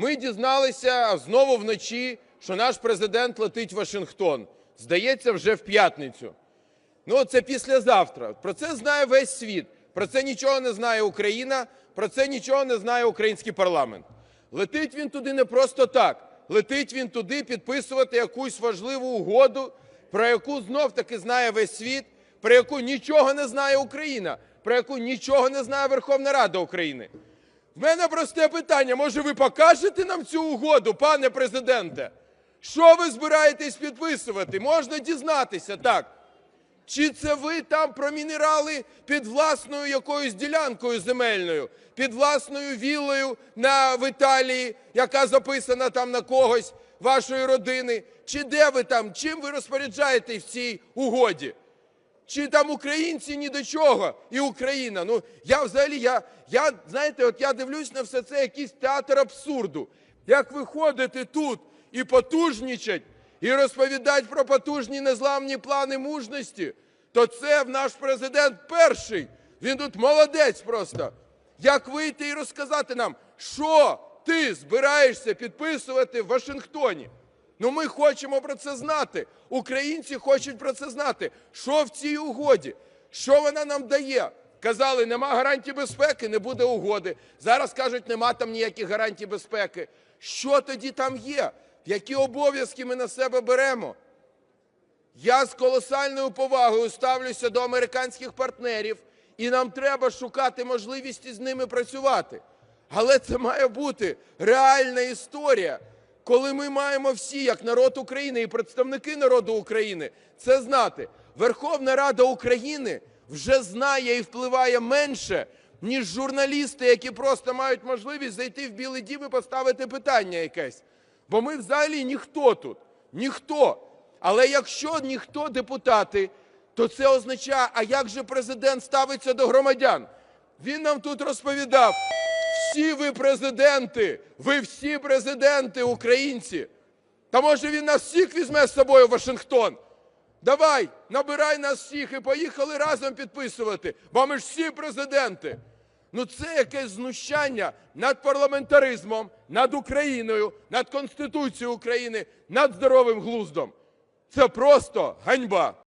Ми дізналися знову вночі, що наш президент летить в Вашингтон. Здається, вже в п'ятницю. Ну, це післязавтра. Про це знає весь світ. Про це нічого не знає Україна, про це нічого не знає український парламент. Летить він туди не просто так. Летить він туди підписувати якусь важливу угоду, про яку знов таки знає весь світ, про яку нічого не знає Україна, про яку нічого не знає Верховна Рада України. В мене просте питання: може ви покажете нам цю угоду, пане президенте? Що ви збираєтесь підписувати? Можна дізнатися так. Чи це ви там про мінерали під власною якоюсь ділянкою земельною, під власною віллою на в Італії, яка записана там на когось вашої родини? Чи де ви там? Чим ви розпоряджаєтесь в цій угоді? Чи там українці ні до чого і Україна? Ну я взагалі, я, я знаєте, от я дивлюсь на все це якийсь театр абсурду. Як виходити тут і потужнічать, і розповідати про потужні незламні плани мужності, то це наш президент перший. Він тут молодець просто. Як вийти і розказати нам, що ти збираєшся підписувати в Вашингтоні? Ну ми хочемо про це знати. Українці хочуть про це знати. Що в цій угоді? Що вона нам дає? Казали, нема гарантій безпеки, не буде угоди. Зараз кажуть, нема там ніяких гарантій безпеки. Що тоді там є? Які обов'язки ми на себе беремо? Я з колосальною повагою ставлюся до американських партнерів, і нам треба шукати можливість із ними працювати. Але це має бути реальна історія, коли ми маємо всі, як народ України і представники народу України, це знати. Верховна Рада України вже знає і впливає менше, ніж журналісти, які просто мають можливість зайти в Білий Дім і поставити питання якесь. Бо ми взагалі ніхто тут, ніхто. Але якщо ніхто депутати, то це означає, а як же президент ставиться до громадян? Він нам тут розповідав, всі ви президенти, ви всі президенти українці. Та може він нас всіх візьме з собою в Вашингтон? Давай, набирай нас всіх і поїхали разом підписувати, бо ми ж всі президенти. Ну це якесь знущання над парламентаризмом, над Україною, над Конституцією України, над здоровим глуздом. Це просто ганьба.